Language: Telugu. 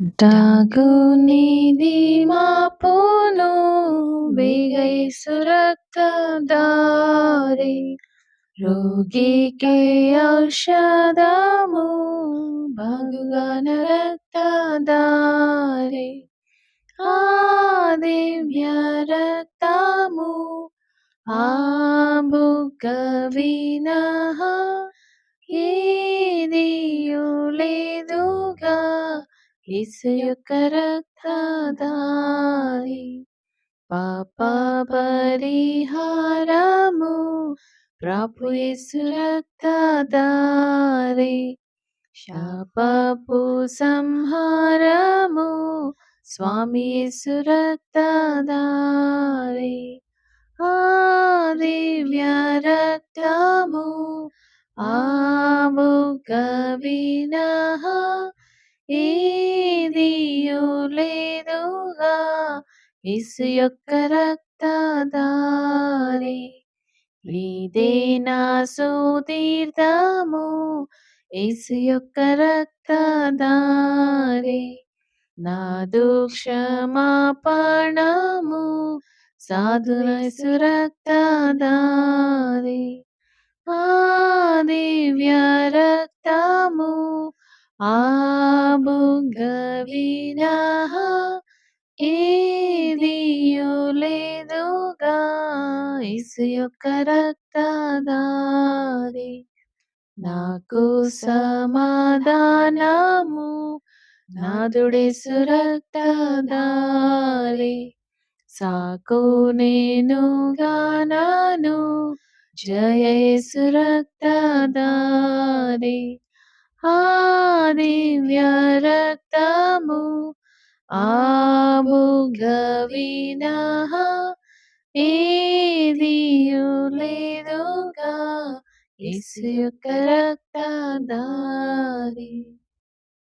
డాగునిది మాపును వేగైసు రక్తదారి రోగికి ఔషధము బాగుగాన రక్తదారి ఆ దివ్య రక్తము ఆ బుగ్గ వినహ ఏదియు యేసు యొక్క రక్తదారి పాప పరిహారము ప్రభు యేసు రక్తదారి శాపపు సంహారము స్వామి యేసు రక్తదారి ఆ దివ్య రక్తము ఆము బుగ్గ వినహ ఏదియు లేదుగా యేసు యొక్క రక్తదారి. ఇదే నా సుతీర్థము యేసు యొక్క రక్తదారి. నాదు క్షమాపణము సాధుల సురక్తదారి. ఆ దివ్య రక్తము ఆ బుగ్గ ఏదియు లేదుగా ఇసు యొక్క రక్తదారి నాకు సమాధానము నాదుడేసు సురక్తదారి సాకు నేను గానాను జయ సురక్తదారి ఆ దివ్య రక్తము ఆ బుగ్గ లేదుగా యేసు యొక్క రక్తదారి